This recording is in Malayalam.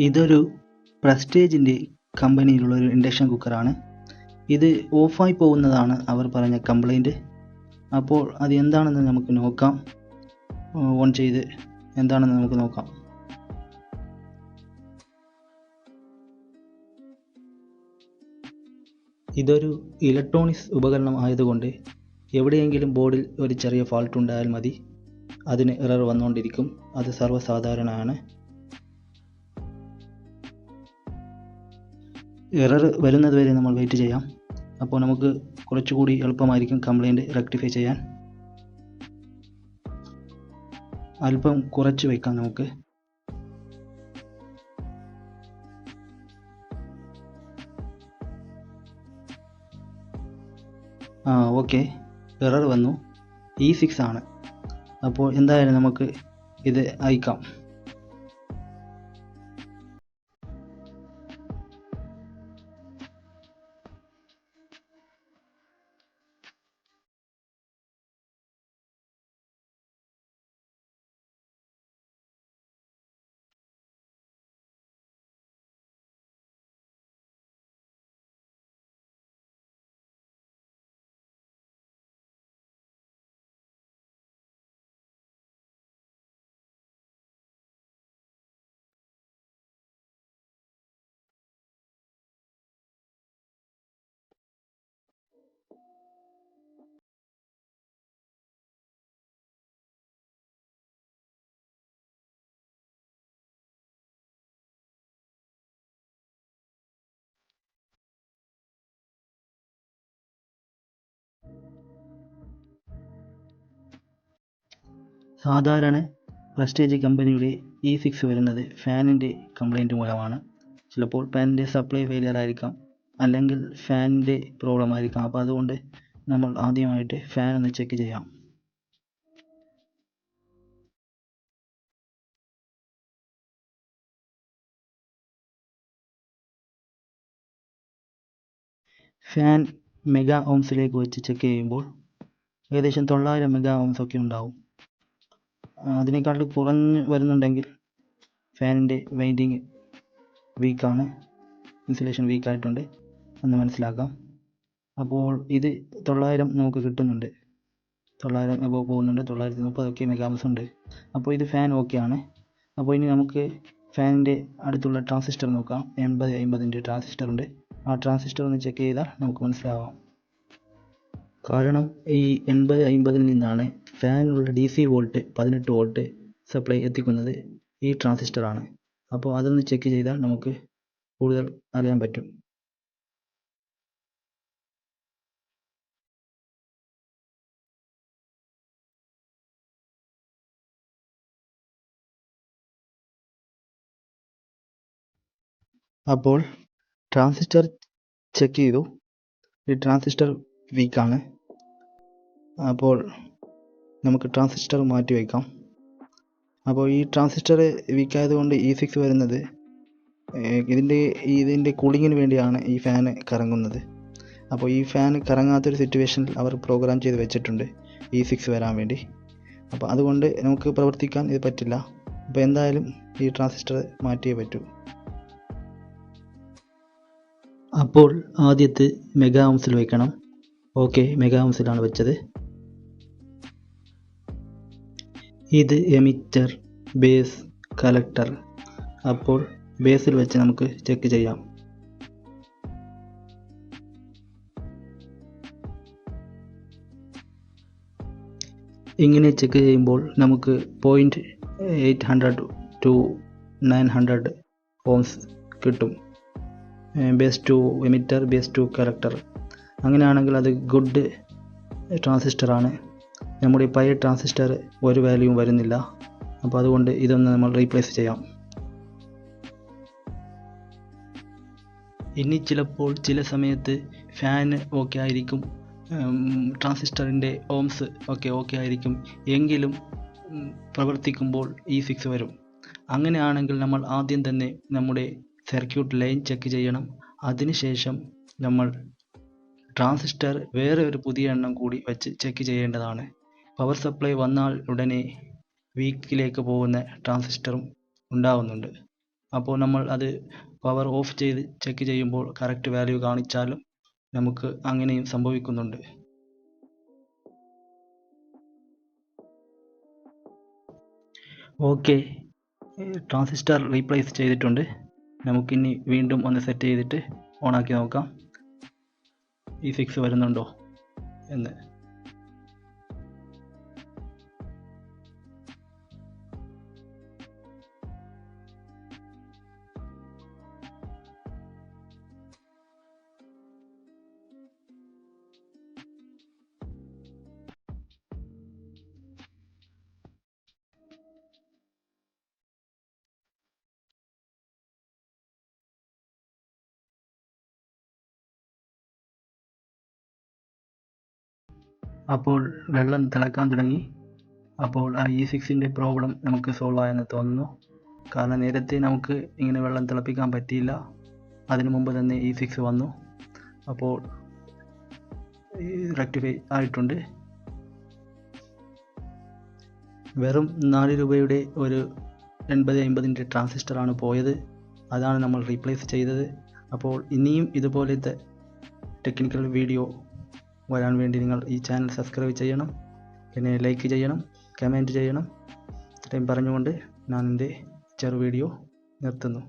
ഇതൊരു പ്രസ്റ്റേജിന്റെ കമ്പനിയിലുള്ള ഒരു ഇൻഡക്ഷൻ കുക്കറാണ്. ഇത് ഓഫായി പോകുന്നതാണ് അവർ പറഞ്ഞ കംപ്ലൈന്റ്. അപ്പോൾ അത് എന്താണെന്ന് നമുക്ക് നോക്കാം. ഓൺ ചെയ്ത് എന്താണെന്ന് നമുക്ക് നോക്കാം. ഇതൊരു ഇലക്ട്രോണിക്സ് ഉപകരണം ആയതുകൊണ്ട് എവിടെയെങ്കിലും ബോർഡിൽ ഒരു ചെറിയ ഫാൾട്ട് ഉണ്ടായാൽ മതി. അതിന് എറർ വന്നുകൊണ്ടിരിക്കും. അത് സർവസാധാരണമാണ് എറർ വരുന്നത് വരെ നമ്മൾ വെയിറ്റ് ചെയ്യാം. അപ്പോൾ നമുക്ക് കുറച്ചുകൂടി എളുപ്പമായിരിക്കും കംപ്ലൈന്റ് റെക്ടിഫൈ ചെയ്യാൻ. അല്പം കുറച്ച് വയ്ക്കാം നമുക്ക്. ആ ഓക്കെ എറർ വന്നു. ഇ സിക്സ് ആണ്. അപ്പോൾ എന്തായാലും നമുക്ക് ഇത് അയക്കാം. സാധാരണ പ്രസ്റ്റീജ് കമ്പനിയുടെ ഇ സിക്സ് വരുന്നത് ഫാനിന്റെ കംപ്ലൈന്റ് മൂലമാണ്. ചിലപ്പോൾ ഫാനിന്റെ സപ്ലൈ ഫെയിലിയർ ആയിരിക്കാം അല്ലെങ്കിൽ ഫാനിന്റെ പ്രോബ്ലം ആയിരിക്കാം. അപ്പോൾ അതുകൊണ്ട് നമ്മൾ ആദ്യമായിട്ട് ഫാൻ ഒന്ന് ചെക്ക് ചെയ്യാം. ഫാൻ മെഗാ ഓംസിലേക്ക് വെച്ച് ചെക്ക് ചെയ്യുമ്പോൾ ഏകദേശം തൊള്ളായിരം മെഗാ ഓംസ് ഒക്കെ ഉണ്ടാവും. അതിനേക്കാൾ കുറഞ്ഞ് വരുന്നുണ്ടെങ്കിൽ ഫാനിന്റെ വൈൻഡിങ് വീക്കാണ്. ഇൻസുലേഷൻ വീക്കായിട്ടുണ്ട് എന്ന് മനസ്സിലാക്കാം. അപ്പോൾ ഇത് തൊള്ളായിരം നമുക്ക് കിട്ടുന്നുണ്ട്. തൊള്ളായിരം അപ്പോൾ പോകുന്നുണ്ട്. തൊള്ളായിരത്തി മുപ്പതൊക്കെ മെഗാമസ് ഉണ്ട്. അപ്പോൾ ഇത് ഫാൻ ഓക്കെ ആണ് അപ്പോൾ ഇനി നമുക്ക് ഫാനിന്റെ അടുത്തുള്ള ട്രാൻസിസ്റ്റർ നോക്കാം. എൺപത് അമ്പതിന്റെ ട്രാൻസിസ്റ്റർ ഉണ്ട്. ആ ട്രാൻസിസ്റ്റർ ഒന്ന് ചെക്ക് ചെയ്താൽ നമുക്ക് മനസ്സിലാവാം. കാരണം ഈ എൺപത് അമ്പതിൽ നിന്നാണ് ഫാനിലുള്ള ഡി സി വോൾട്ട് പതിനെട്ട് വോൾട്ട് സപ്ലൈ എത്തിക്കുന്നത് ഈ ട്രാൻസിസ്റ്ററാണ് അപ്പോൾ അതൊന്ന് ചെക്ക് ചെയ്താൽ നമുക്ക് കൂടുതൽ അറിയാൻ പറ്റും. അപ്പോൾ ട്രാൻസിസ്റ്റർ ചെക്ക് ചെയ്തു. ഈ ട്രാൻസിസ്റ്റർ വീക്കാണ് അപ്പോൾ നമുക്ക് ട്രാൻസിസ്റ്റർ മാറ്റി വയ്ക്കാം അപ്പോൾ ഈ ട്രാൻസിസ്റ്റർ വീക്കായത് കൊണ്ട് ഇ സിക്സ് വരുന്നത് ഇതിന്റെ ഇതിന്റെ കൂളിങ്ങിന് വേണ്ടിയാണ് ഈ ഫാന് കറങ്ങുന്നത്. അപ്പോൾ ഈ ഫാൻ കറങ്ങാത്തൊരു സിറ്റുവേഷനിൽ അവർ പ്രോഗ്രാം ചെയ്ത് വെച്ചിട്ടുണ്ട് ഇ സിക്സ് വരാൻ വേണ്ടി. അപ്പോൾ അതുകൊണ്ട് നമുക്ക് പ്രവർത്തിക്കാൻ ഇത് പറ്റില്ല. അപ്പോൾ എന്തായാലും ഈ ട്രാൻസിസ്റ്റർ മാറ്റിയേ പറ്റൂ. അപ്പോൾ ആദ്യത്തെ മെഗാ ഓംസിൽ വയ്ക്കണം ഓക്കെ മെഗാ ഓംസിലാണ് വെച്ചത്. ഇത് എമിറ്റർ ബേസ് കലക്ടർ അപ്പോൾ ബേസിൽ വെച്ച് നമുക്ക് ചെക്ക് ചെയ്യാം. ഇങ്ങനെ ചെക്ക് ചെയ്യുമ്പോൾ നമുക്ക് point eight hundred to nine hundred ohms കിട്ടും. Base to emitter base to collector അങ്ങനെയാണെങ്കിൽ അത് ഗുഡ് ട്രാൻസിസ്റ്ററാണ് നമ്മുടെ ഈ പഴയ ട്രാൻസിസ്റ്റർ ഒരു വാല്യൂവും വരുന്നില്ല. അപ്പോൾ അതുകൊണ്ട് ഇതൊന്ന് നമ്മൾ റീപ്ലേസ് ചെയ്യാം. ഇനി ചിലപ്പോൾ ചില സമയത്ത് ഫാൻ ഓക്കെ ആയിരിക്കും. ട്രാൻസിസ്റ്ററിന്റെ ഓംസ് ഒക്കെ ഓക്കെ ആയിരിക്കും. എങ്കിലും പ്രവർത്തിക്കുമ്പോൾ ഈ സിക്സ് വരും. അങ്ങനെയാണെങ്കിൽ നമ്മൾ ആദ്യം തന്നെ നമ്മുടെ സർക്യൂട്ട് ലൈൻ ചെക്ക് ചെയ്യണം. അതിനുശേഷം നമ്മൾ ട്രാൻസിസ്റ്റർ വേറെ ഒരു പുതിയ എണ്ണം കൂടി വെച്ച് ചെക്ക് ചെയ്യേണ്ടതാണ്. പവർ സപ്ലൈ വന്നാൽ ഉടനെ വീക്കിലേക്ക് പോകുന്ന ട്രാൻസിസ്റ്ററും ഉണ്ടാവുന്നുണ്ട്. അപ്പോൾ നമ്മൾ അത് പവർ ഓഫ് ചെയ്ത് ചെക്ക് ചെയ്യുമ്പോൾ കറക്റ്റ് വാല്യൂ കാണിച്ചാലും നമുക്ക് അങ്ങനെയും സംഭവിക്കുന്നുണ്ട്. ഓക്കെ ട്രാൻസിസ്റ്റർ റീപ്ലേസ് ചെയ്തിട്ടുണ്ട്. നമുക്കിനി വീണ്ടും ഒന്ന് സെറ്റ് ചെയ്തിട്ട് ഓണാക്കി നോക്കാം. ഈ സിക്സ് വരുന്നുണ്ടോ എന്ന്. അപ്പോൾ വെള്ളം തിളക്കാൻ തുടങ്ങി. അപ്പോൾ ആ ഇ സിക്സിന്റെ പ്രോബ്ലം നമുക്ക് സോൾവ് ആയെന്ന് തോന്നുന്നു. കാരണം നേരത്തെ നമുക്ക് ഇങ്ങനെ വെള്ളം തിളപ്പിക്കാൻ പറ്റിയില്ല. അതിനു മുമ്പ് തന്നെ ഇ സിക്സ് വന്നു. അപ്പോൾ റെക്ടിഫൈ ആയിട്ടുണ്ട്. വെറും നാല് രൂപയുടെ ഒരു എൺപത് അമ്പതിന്റെ ട്രാൻസിസ്റ്ററാണ് പോയത്. അതാണ് നമ്മൾ റീപ്ലേസ് ചെയ്തത്. അപ്പോൾ ഇനിയും ഇതുപോലത്തെ ടെക്നിക്കൽ വീഡിയോ വരാൻ വേണ്ടി നിങ്ങൾ ഈ ചാനൽ സബ്സ്ക്രൈബ് ചെയ്യണം. പിന്നെ ലൈക്ക് ചെയ്യണം കമന്റ് ചെയ്യണം. ഇത്രയും പറഞ്ഞുകൊണ്ട് ഞാൻ എന്റെ ചെറു വീഡിയോ നിർത്തുന്നു.